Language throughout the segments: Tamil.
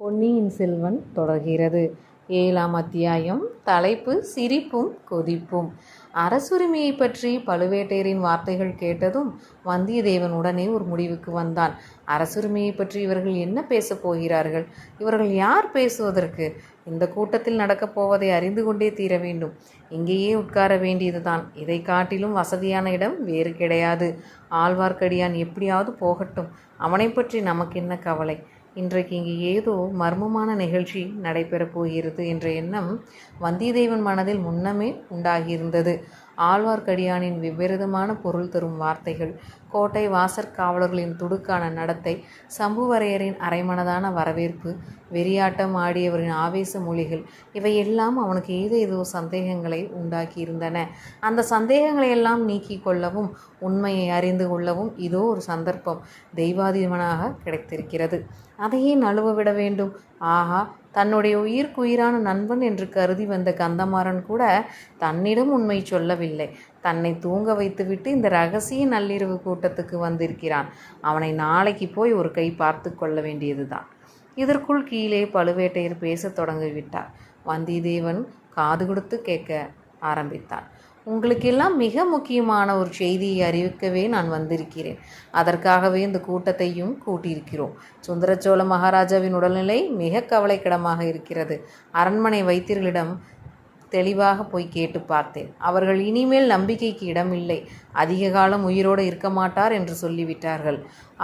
பொன்னியின் செல்வன் தொடர்கிறது. ஏழாம் அத்தியாயம் தலைப்பு சிரிப்பும் கொதிப்பும். அரசுரிமையை பற்றி பழுவேட்டையரின் வார்த்தைகள் கேட்டதும் வந்தியத்தேவன் உடனே ஒரு முடிவுக்கு வந்தான். அரசுரிமையை பற்றி இவர்கள் என்ன பேசப் போகிறார்கள்? இவர்கள் யார் பேசுவதற்கு? இந்த கூட்டத்தில் நடக்கப் போவதை அறிந்து கொண்டே தீர வேண்டும். இங்கேயே உட்கார வேண்டியதுதான். இதை காட்டிலும் வசதியான இடம் வேறு கிடையாது. ஆழ்வார்க்கடியான் எப்படியாவது போகட்டும். அவனை பற்றி நமக்கு என்ன கவலை? இன்றைக்கு இங்கு ஏதோ மர்மமான நிகழ்ச்சி நடைபெறப் போகிறது என்ற எண்ணம் வந்தியத்தேவன் மனதில் முன்னமே உண்டாகியிருந்தது. ஆழ்வார்க்கடியானின் விபரீதமான பொருள் தரும் வார்த்தைகள் கோட்டை வாசற்காவலர்களின் துடுக்கான நடத்தை சம்புவரையரின் அரைமனதான வரவேற்பு வெறியாட்டம் ஆடியவரின் ஆவேச மொழிகள் இவையெல்லாம் அவனுக்கு ஏதோ ஏதோ சந்தேகங்களை உண்டாக்கியிருந்தன. அந்த சந்தேகங்களை எல்லாம் நீக்கிக் கொள்ளவும் உண்மையை அறிந்து கொள்ளவும் இதோ ஒரு சந்தர்ப்பம் தெய்வாதீனமாக கிடைத்திருக்கிறது. அதையே நழுவ விட வேண்டும். ஆஹா தன்னுடைய உயிர்க்குயிரான நண்பன் என்று கருதி வந்த கந்தமாறன் கூட தன்னிடம் உண்மை சொல்லவில்லை. தன்னை தூங்க வைத்துவிட்டு இந்த ரகசிய நள்ளிரவு கூட்டத்துக்கு வந்திருக்கிறான். அவனை நாளைக்கு போய் ஒரு கை பார்த்து கொள்ள வேண்டியதுதான். இதற்குள் கீழே பழுவேட்டையர் பேசத் தொடங்கிவிட்டார். வந்தியத்தேவன் காது கொடுத்து கேட்க ஆரம்பித்தான். உங்களுக்கெல்லாம் மிக முக்கியமான ஒரு செய்தியை அறிவிக்கவே நான் வந்திருக்கிறேன். அதற்காகவே இந்த கூட்டத்தையும் கூட்டியிருக்கிறோம். சுந்தரச்சோழ மகாராஜாவின் உடல்நிலை மிக கவலைக்கிடமாக இருக்கிறது. அரண்மனை வைத்தியர்களிடம் தெளிவாக போய் கேட்டு பார்த்தேன். அவர்கள் இனிமேல் நம்பிக்கைக்கு இடமில்லை. அதிக காலம் உயிரோடு இருக்க மாட்டார் என்று சொல்லிவிட்டார்கள்.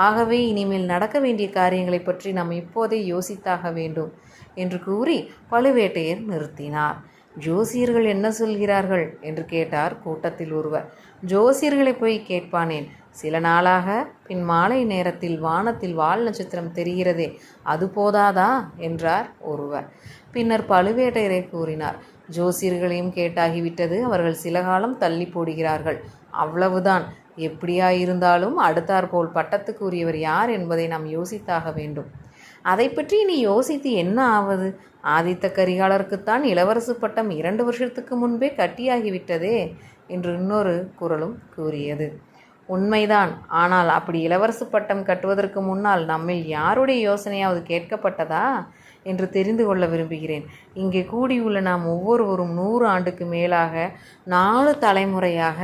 ஆகவே இனிமேல் நடக்க வேண்டிய காரியங்களை பற்றி நாம் இப்போதே யோசித்தாக வேண்டும் என்று கூறி பழுவேட்டையர் நிறுத்தினார். ஜோசியர்கள் என்ன சொல்கிறார்கள்? என்று கேட்டார் கூட்டத்தில் ஒருவர். ஜோசியர்களை போய் கேட்பானேன். சில நாளாக பின் மாலை நேரத்தில் வானத்தில் வால் நட்சத்திரம் தெரிகிறதே அது போதாதா? என்றார் ஒருவர். பின்னர் பழுவேட்டையரை கூறினார் ஜோசியர்களையும் கேட்டாகிவிட்டது அவர்கள் சில காலம் தள்ளி போடுகிறார்கள். அவ்வளவுதான். எப்படியாயிருந்தாலும் அடுத்தாற்போல் பட்டத்துக்குரியவர் யார் என்பதை நாம் யோசித்தாக வேண்டும். அதை பற்றி நீ யோசித்து என்ன ஆவது? ஆதித்த கரிகாலருக்குத்தான் இளவரசு பட்டம் இரண்டு வருஷத்துக்கு முன்பே கட்டியாகிவிட்டதே என்று இன்னொரு குரலும் கூறியது. உண்மைதான். ஆனால் அப்படி இளவரசு பட்டம் கட்டுவதற்கு முன்னால் நம்மில் யாருடைய யோசனையாவது கேட்கப்பட்டதா? என்று தெரிந்து கொள்ள விரும்புகிறேன். இங்கே கூடியுள்ள நாம் ஒவ்வொருவரும் நூறு ஆண்டுக்கு மேலாக நாலு தலைமுறையாக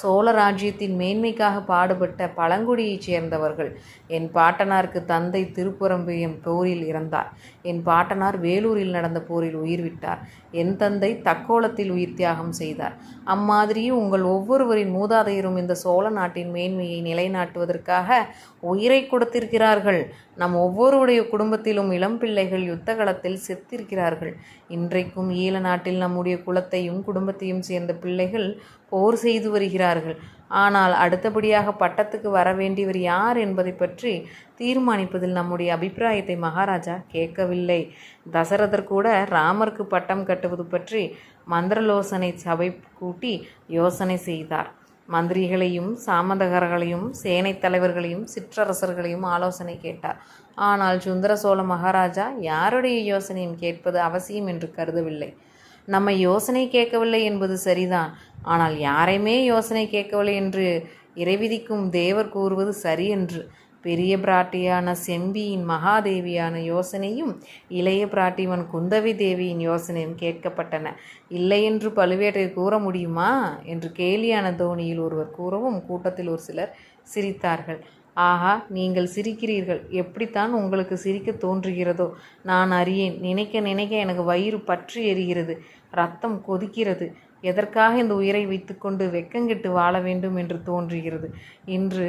சோழ ராஜ்யத்தின் மேன்மைக்காக பாடுபட்ட பழங்குடியைச் சேர்ந்தவர்கள். என் பாட்டனாருக்கு தந்தை திருப்புறம்பியம் போரில் இறந்தார். என் பாட்டனார் வேலூரில் நடந்த போரில் உயிர் விட்டார் என் தந்தை தக்கோலத்தில் உயிர் தியாகம் செய்தார். அம்மாதிரியே உங்கள் ஒவ்வொருவரின் மூதாதையரும் இந்த சோழ நாட்டின் மேன்மையை நிலைநாட்டுவதற்காக உயிரை கொடுத்திருக்கிறார்கள். நம் ஒவ்வொருடைய குடும்பத்திலும் இளம் பிள்ளைகள் யுத்த களத்தில் செத்திருக்கிறார்கள். இன்றைக்கும் ஈழ நாட்டில் நம்முடைய குலத்தையும் குடும்பத்தையும் சேர்ந்த பிள்ளைகள் போர் செய்து வருகிறார்கள். ஆனால் அடுத்தபடியாக பட்டத்துக்கு வர வேண்டியவர் யார் என்பதை பற்றி தீர்மானிப்பதில் நம்முடைய அபிப்பிராயத்தை மகாராஜா கேட்கவில்லை. தசரதர் கூட ராமருக்கு பட்டம் கட்டுவது பற்றி மந்திரலோசனை சபை கூட்டி யோசனை செய்தார். மந்திரிகளையும் சாமந்தகர்களையும் சேனைத் தலைவர்களையும் சிற்றரசர்களையும் ஆலோசனை கேட்டார். ஆனால் சுந்தர சோழ மகாராஜா யாருடைய யோசனையும் கேட்பது அவசியம் என்று கருதவில்லை. நம்ம யோசனை கேட்கவில்லை என்பது சரிதான். ஆனால் யாரையுமே யோசனை கேட்கவில்லை என்று இறைவிதிக்கும் தேவர் கூறுவது சரி என்று. பெரிய பிராட்டியான செம்பியின் மகாதேவியான யோசனையும் இளைய பிராட்டிவன் குந்தவி தேவியின் யோசனையும் கேட்கப்பட்டன. இல்லையென்று பழுவேட்டை கூற முடியுமா? என்று கேலியான தோணியில் ஒருவர் கூறவும் கூட்டத்தில் ஒரு சிலர் சிரித்தார்கள். ஆஹா நீங்கள் சிரிக்கிறீர்கள். எப்படித்தான் உங்களுக்கு சிரிக்க தோன்றுகிறதோ? நான் அறியேன். நினைக்க நினைக்க எனக்கு வயிறு பற்றி எரிகிறது. ரத்தம் கொதிக்கிறது. எதற்காக இந்த உயிரை வைத்துக்கொண்டு வெக்கங்கிட்டு வாழ வேண்டும் என்று தோன்றுகிறது? இன்று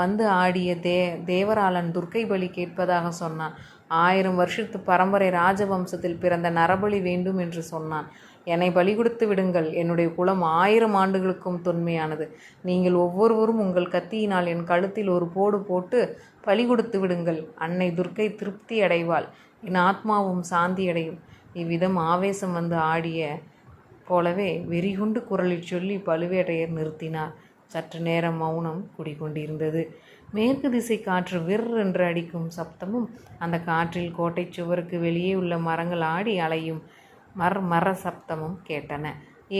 வந்து ஆடிய தே தேவராளன் துர்க்கை பலி கேட்பதாக சொன்னான். ஆயிரம் வருஷத்து பரம்பரை ராஜவம்சத்தில் பிறந்த நரபலி வேண்டும் என்று சொன்னான். என்னை பலி கொடுத்து விடுங்கள். என்னுடைய குலம் ஆயிரம் ஆண்டுகளுக்கும் தொன்மையானது. நீங்கள் ஒவ்வொருவரும் உங்கள் கத்தியினால் என் கழுத்தில் ஒரு போடு போட்டு பலி கொடுத்து விடுங்கள். அன்னை துர்க்கை திருப்தி அடைவாள். என் ஆத்மாவும் சாந்தி அடையும். இவ்விதம் ஆவேசம் வந்து ஆடிய போலவே வெறிகுண்டு குரலில் சொல்லி பழுவேட்டையர் நிறுத்தினார். சற்று நேரம் மௌனம் குடிகொண்டிருந்தது. மேற்கு திசை காற்று விற் என்று அடிக்கும் சப்தமும் அந்த காற்றில் கோட்டை சுவருக்கு வெளியே உள்ள மரங்கள் ஆடி அலையும் மர் மர சப்தமும் கேட்டன.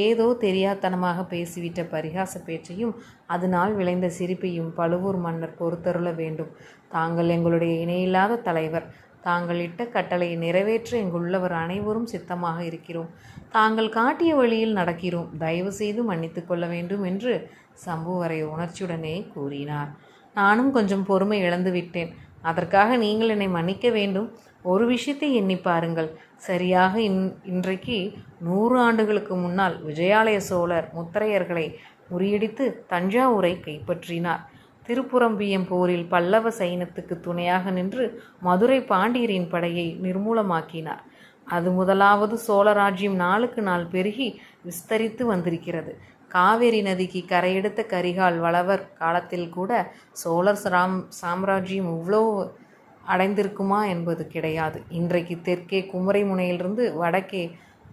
ஏதோ தெரியாத்தனமாக பேசிவிட்ட பரிகாச பேச்சையும் அதனால் விளைந்த சிரிப்பையும் பழுவூர் மன்னர் பொறுத்தருள வேண்டும். தாங்கள் எங்களுடைய இணையில்லாத தலைவர். தாங்கள் இட்ட கட்டளையை நிறைவேற்ற இங்குள்ளவர் அனைவரும் சித்தமாக இருக்கிறோம். தாங்கள் காட்டிய வழியில் நடக்கிறோம். தயவு செய்து மன்னித்து கொள்ள வேண்டும் என்று சம்புவரை உணர்ச்சியுடனே கூறினார். நானும் கொஞ்சம் பொறுமை இழந்து விட்டேன். அதற்காக நீங்கள் என்னை மன்னிக்க வேண்டும். ஒரு விஷயத்தை எண்ணி பாருங்கள். சரியாக இன் இன்றைக்கு நூறு ஆண்டுகளுக்கு முன்னால் விஜயாலய சோழர் முத்திரையர்களை முறியடித்து தஞ்சாவூரை கைப்பற்றினார். திருப்புறம்பியம் போரில் பல்லவ சைனத்துக்கு துணையாக நின்று மதுரை பாண்டியரின் படையை நிர்மூலமாக்கினார். அது முதலாவது சோழராஜ்யம் நாளுக்கு நாள் பெருகி விஸ்தரித்து வந்திருக்கிறது. காவேரி நதிக்கு கரையெடுத்த கரிகால் வளவர் காலத்தில் கூட சோழர் சாம் சாம்ராஜ்யம் இவ்வளோ அடைந்திருக்குமா என்பது கிடையாது. இன்றைக்கு தெற்கே குமரை முனையிலிருந்து வடக்கே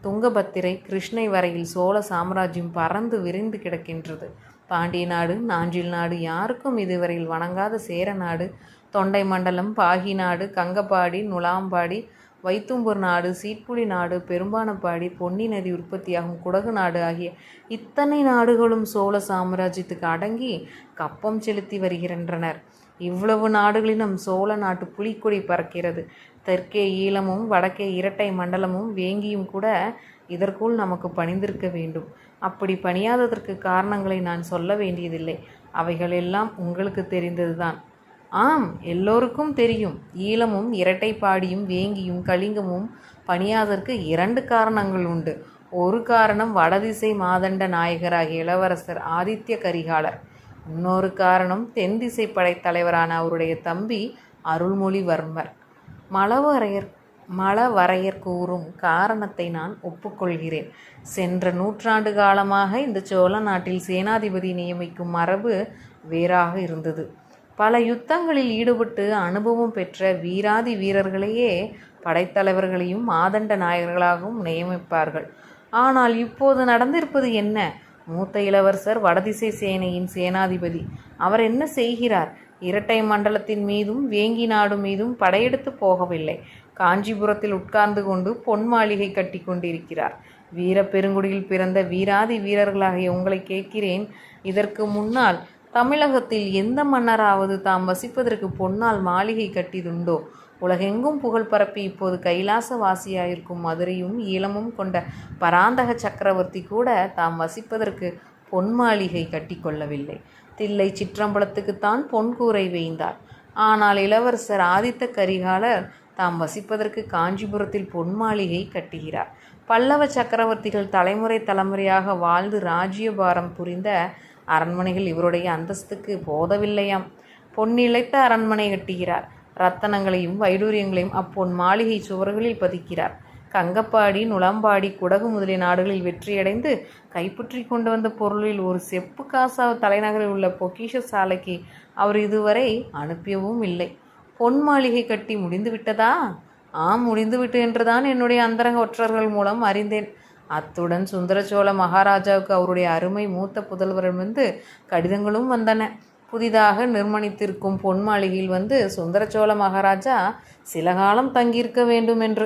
துங்கபத்திரை கிருஷ்ணை வரையில் சோழ சாம்ராஜ்யம் பறந்து விரிந்து கிடக்கின்றது. பாண்டிய நாடு நாஞ்சில் நாடு யாருக்கும் இதுவரையில் வணங்காத சேர நாடு. தொண்டை மண்டலம் பாகி நாடு கங்கப்பாடி நுளாம்பாடி வைத்தும்பூர் நாடு சீட்புலி நாடு பெரும்பானப்பாடி பொன்னி நதி உற்பத்தியாகும் குடகு நாடு ஆகிய இத்தனை நாடுகளும் சோழ சாம்ராஜ்யத்துக்கு அடங்கி கப்பம் செலுத்தி வருகின்றனர். இவ்வளவு நாடுகளிலும் சோழ நாட்டு புலிக்கொடி பறக்கிறது. தெற்கே ஈழமும் வடக்கே இரட்டை மண்டலமும் வேங்கியும் கூட இதற்குள் நமக்கு பணிந்திருக்க வேண்டும். அப்படி பணியாததற்கு காரணங்களை நான் சொல்ல வேண்டியதில்லை. அவைகளெல்லாம் உங்களுக்கு தெரிந்ததுதான். ஆம் எல்லோருக்கும் தெரியும். ஈழமும் இரட்டைப்பாடியும் வேங்கியும் கலிங்கமும் பணியாதற்கு இரண்டு காரணங்கள் உண்டு. ஒரு காரணம் வடதிசை மாதண்ட நாயகராகிய இளவரசர் ஆதித்ய கரிகாலர். இன்னொரு காரணம் தென் திசை படைத்தலைவரான அவருடைய தம்பி அருள்மொழிவர்மர். மலவரையர் மலவரையர் கூறும் காரணத்தை நான் ஒப்புக்கொள்கிறேன். சென்ற நூற்றாண்டு காலமாக இந்த சோழ நாட்டில் சேனாதிபதி நியமிக்கும் மரபு வேறாக இருந்தது. பல யுத்தங்களில் ஈடுபட்டு அனுபவம் பெற்ற வீராதி வீரர்களையே படைத்தலைவர்களையும் மாதண்ட நாயகர்களாகவும் நியமிப்பார்கள். ஆனால் இப்போது நடந்திருப்பது என்ன? மூத்த இளவரசர் வடதிசை சேனையின் சேனாதிபதி. அவர் என்ன செய்கிறார்? இரட்டை மண்டலத்தின் மீதும் வேங்கி நாடு மீதும் படையெடுத்து போகவில்லை. காஞ்சிபுரத்தில் உட்கார்ந்து கொண்டு பொன் மாளிகை கட்டி கொண்டிருக்கிறார். வீர பெருங்குடியில் பிறந்த வீராதி வீரர்களாகிய உங்களை கேட்கிறேன். இதற்கு முன்னால் தமிழகத்தில் எந்த மன்னராவது தாம் வசிப்பதற்கு பொன்னால் மாளிகை கட்டியதுண்டோ? உலகெங்கும் புகழ் பரப்பி இப்போது கைலாசவாசியாயிருக்கும் மதுரையும் ஈழமும் கொண்ட பராந்தக சக்கரவர்த்தி கூட தாம் வசிப்பதற்கு பொன் மாளிகை கட்டி கொள்ளவில்லை தில்லை சிற்றம்பலத்துக்குத்தான் பொன் கூரை வேய்ந்தார். ஆனால் இளவரசர் ஆதித்த கரிகாலர் தாம் வசிப்பதற்கு காஞ்சிபுரத்தில் பொன் மாளிகை கட்டுகிறார். பல்லவ சக்கரவர்த்திகள் தலைமுறை தலைமுறையாக வாழ்ந்து ராஜ்யபாரம் புரிந்த அரண்மனைகள் இவருடைய அந்தஸ்துக்கு போதவில்லையாம். பொன்னிழைத்த அரண்மனை கட்டுகிறார். ரத்தனங்களையும் வைடூரியங்களையும் அப்பொன் மாளிகை சுவர்களில் பதிக்கிறார். கங்கப்பாடி நுளம்பாடி குடகு முதலிய நாடுகளில் வெற்றியடைந்து கைப்பற்றி கொண்டு வந்த பொருளில் ஒரு செப்பு காசா தலைநகரில் உள்ள பொக்கிஷ சாலைக்கு அவர் இதுவரை அனுப்பியவும் இல்லை. பொன் மாளிகை கட்டி முடிந்து விட்டதா ஆம் முடிந்துவிட்டு என்றுதான் என்னுடைய அந்தரங்க ஒற்றர்கள் மூலம் அறிந்தேன். அத்துடன் சுந்தரச்சோழ மகாராஜாவுக்கு அவருடைய அருமை மூத்த புதல்வரிடமிருந்து கடிதங்களும் வந்தன. புதிதாக நிர்மணித்திருக்கும் பொன் மாளிகையில் வந்து சுந்தரச்சோழ மகாராஜா சில காலம் தங்கியிருக்க வேண்டும் என்று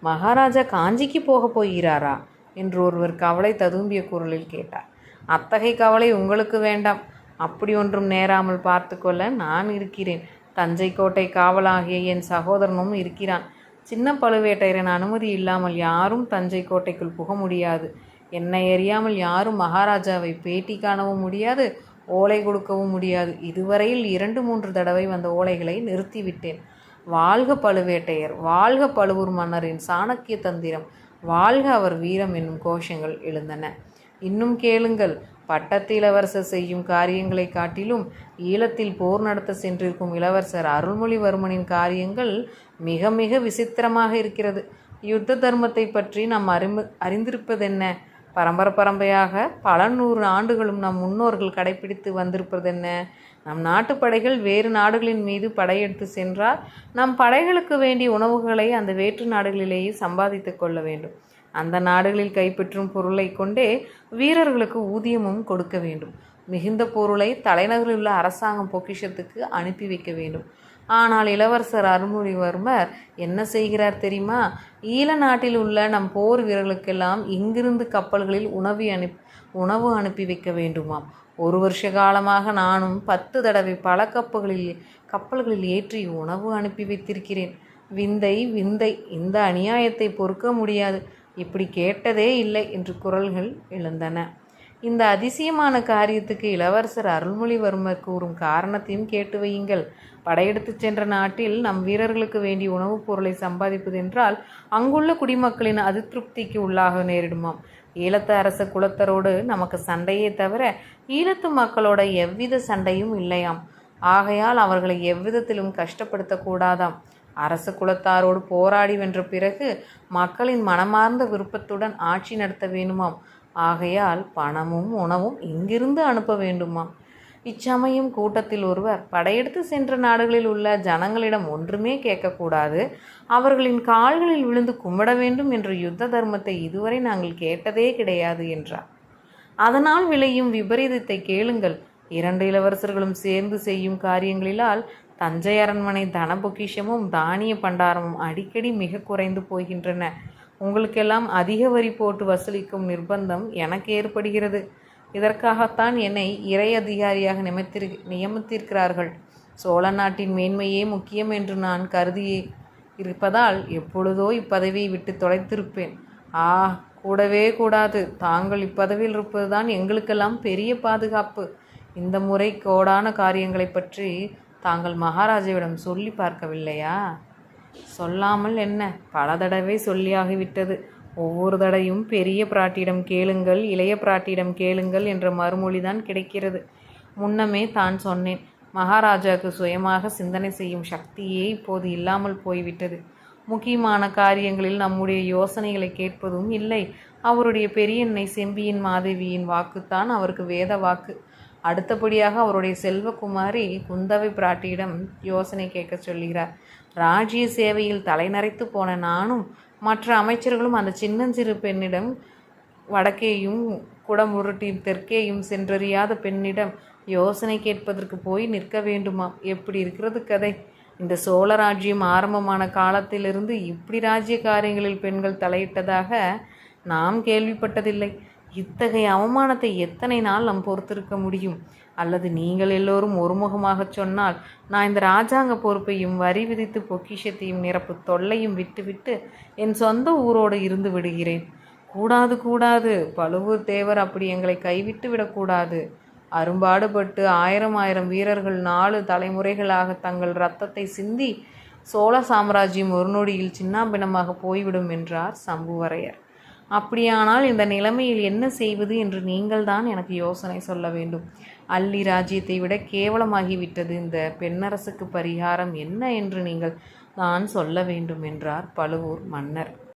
மகாராஜா காஞ்சிக்கு போகப் போகிறாரா? என்று ஒருவர் கவலை ததும்பிய குரலில் கேட்டார். அத்தகைய கவலை உங்களுக்கு வேண்டாம். அப்படி ஒன்றும் நேராமல் பார்த்துக்கொள்ள நான் இருக்கிறேன். தஞ்சை கோட்டை காவலாகிய என் சகோதரனும் இருக்கிறான். சின்ன பழுவேட்டையரின் அனுமதி இல்லாமல் யாரும் தஞ்சை கோட்டைக்குள் புக முடியாது. என்னை அறியாமல் யாரும் மகாராஜாவை பேட்டி காணவும் முடியாது ஓலை கொடுக்கவும் முடியாது. இதுவரையில் இரண்டு மூன்று தடவை வந்த ஓலைகளை நிறுத்திவிட்டேன். வாழ்க பழுவேட்டையர் வாழ்க பழுவூர் மன்னரின் சாணக்கிய தந்திரம் வாழ்க அவர் வீரம் என்னும் கோஷங்கள் எழுந்தன. இன்னும் கேளுங்கள் பட்டத்து இளவரசர் செய்யும் காரியங்களை காட்டிலும் ஈழத்தில் போர் நடத்த சென்றிருக்கும் இளவரசர் அருள்மொழிவர்மனின் காரியங்கள் மிக மிக விசித்திரமாக இருக்கிறது. யுத்த தர்மத்தை பற்றி நாம் அறிமு அறிந்திருப்பதென்ன? பரம்பரை பரம்பரையாக பல நூறு ஆண்டுகளும் நம் முன்னோர்கள் கடைபிடித்து வந்திருப்பதென்ன? நம் நாட்டு படைகள் வேறு நாடுகளின் மீது படையெடுத்து சென்றால் நம் படைகளுக்கு வேண்டிய உணவுகளை அந்த வேற்று நாடுகளிலேயே சம்பாதித்து கொள்ள வேண்டும். அந்த நாடுகளில் கைப்பற்றும் பொருளை கொண்டே வீரர்களுக்கு ஊதியமும் கொடுக்க வேண்டும். மிகுந்த பொருளை தலைநகரில் உள்ள அரசாங்கம் பொக்கிஷத்துக்கு அனுப்பி வைக்க வேண்டும். ஆனால் இளவரசர் அருள்மொழிவர்மர் என்ன செய்கிறார் தெரியுமா? ஈழ நாட்டில் உள்ள நம் போர் வீரர்களுக்கெல்லாம் இங்கிருந்து கப்பல்களில் உணவு அனுப்பி உணவு அனுப்பி வைக்க வேண்டுமாம். ஒரு வருஷ காலமாக நானும் பத்து தடவை பல கப்பல்களில் கப்பல்களில் ஏற்றி உணவு அனுப்பி வைத்திருக்கிறேன். விந்தை விந்தை இந்த அநியாயத்தை பொறுக்க முடியாது. இப்படி கேட்டதே இல்லை என்று குரல்கள் எழுந்தன. இந்த அதிசயமான காரியத்துக்கு இளவரசர் அருள்மொழிவர்மர் கூறும் காரணத்தையும் கேட்டு வையுங்கள். படையெடுத்துச் சென்ற நாட்டில் நம் வீரர்களுக்கு வேண்டிய உணவுப் பொருளை சம்பாதிப்பதென்றால் அங்குள்ள குடிமக்களின் அதிருப்திக்கு உள்ளாக நேரிடுமாம். ஈழத்து அரச குலத்தரோடு நமக்கு சண்டையே தவிர ஈழத்து மக்களோட எவ்வித சண்டையும் இல்லையாம். ஆகையால் அவர்களை எவ்விதத்திலும் கஷ்டப்படுத்தக்கூடாதாம் அரச குலத்தாரோடு போராடி வென்ற பிறகு மக்களின் மனமார்ந்த விருப்பத்துடன் ஆட்சி நடத்த வேணுமாம். ஆகையால் பணமும் உணவும் இங்கிருந்து அனுப்ப வேண்டுமா? இச்சமயம் கூட்டத்தில் ஒருவர் படையெடுத்து சென்ற நாடுகளில் உள்ள ஜனங்களிடம் ஒன்றுமே கேட்கக்கூடாது. அவர்களின் கால்களில் விழுந்து கும்பிட வேண்டும் என்ற யுத்த தர்மத்தை இதுவரை நாங்கள் கேட்டதே கிடையாது என்றார். அதனால் விளையும் விபரீதத்தை கேளுங்கள். இரண்டு இளவரசர்களும் சேர்ந்து செய்யும் காரியங்களிலால் தஞ்சை அரண்மனை தன பொக்கிஷமும் தானிய பண்டாரமும் அடிக்கடி மிக குறைந்து போகின்றன. உங்களுக்கெல்லாம் அதிக வரி போட்டு வசூலிக்கும் நிர்பந்தம் எனக்கு ஏற்படுகிறது. இதற்காகத்தான் என்னை இறை அதிகாரியாக நியமித்திரு நியமித்திருக்கிறார்கள். சோழ நாட்டின் மேன்மையே முக்கியம் என்று நான் கருதி இருப்பதால் எப்பொழுதோ இப்பதவியை விட்டு தொலைத்திருப்பேன். ஆ கூடவே கூடாது. தாங்கள் இப்பதவியில் இருப்பதுதான் எங்களுக்கெல்லாம் பெரிய பாதுகாப்பு. இந்த முறை கோடான காரியங்களை பற்றி தாங்கள் மகாராஜாவிடம் சொல்லி பார்க்கவில்லையா? சொல்லாமல் என்ன? பல தடவை சொல்லியாகிவிட்டது. ஒவ்வொரு தடையும் பெரிய பிராட்டியிடம் கேளுங்கள் இளைய பிராட்டியிடம் கேளுங்கள் என்ற மறுமொழிதான் கிடைக்கிறது. முன்னமே தான் சொன்னேன் மகாராஜாவுக்கு சுயமாக சிந்தனை செய்யும் சக்தியே இப்போது இல்லாமல் போய்விட்டது. முக்கியமான காரியங்களில் நம்முடைய யோசனைகளை கேட்பதும் இல்லை. அவருடைய பெரியன்னை செம்பியின் மாதேவியின் வாக்குத்தான் அவருக்கு வேத வாக்கு. அடுத்தபடியாக அவருடைய செல்வகுமாரி குந்தவை பிராட்டியிடம் யோசனை கேட்க சொல்கிறார். ராஜ்ய சேவையில் தலைநரைத்து போன நானும் மற்ற அமைச்சர்களும் அந்த சின்னஞ்சிறு பெண்ணிடம் வடக்கேயும் குடமுருட்டி தெற்கேயும் சென்றறியாத பெண்ணிடம் யோசனை கேட்பதற்கு போய் நிற்க வேண்டுமா? எப்படி இருக்கிறது கதை? இந்த சோழ ராஜ்யம் ஆரம்பமான காலத்திலிருந்து இப்படி ராஜ்ய காரியங்களில் பெண்கள் தலையிட்டதாக நாம் கேள்விப்பட்டதில்லை. இத்தகைய அவமானத்தை எத்தனை நாள் நாம் பொறுத்திருக்க முடியும்? அல்லது நீங்கள் எல்லோரும் ஒருமுகமாகச் சொன்னால் நான் இந்த ராஜாங்க பொறுப்பையும் வரி விதித்து பொக்கிஷத்தையும் நிரப்பு தொல்லையும் விட்டுவிட்டு என் சொந்த ஊரோடு இருந்து விடுகிறேன். கூடாது கூடாது. பழுவூர் தேவர் அப்படி எங்களை கைவிட்டு விடக்கூடாது அரும்பாடுபட்டு ஆயிரம் ஆயிரம் வீரர்கள் நாலு தலைமுறைகளாக தங்கள் இரத்தத்தை சிந்தி சோழ சாம்ராஜ்யம் ஒரு நொடியில் சின்னாபினமாக போய்விடும் என்றார் சம்புவரையர். அப்படியானால் இந்த நிலைமையில் என்ன செய்வது என்று நீங்கள்தான் எனக்கு யோசனை சொல்ல வேண்டும். அள்ளி ராஜ்யத்தை விட கேவலமாகிவிட்டது. இந்த பெண்ணரசுக்கு பரிகாரம் என்ன என்று நீங்கள் நான் சொல்ல வேண்டும் என்றார் பழுவூர் மன்னர்.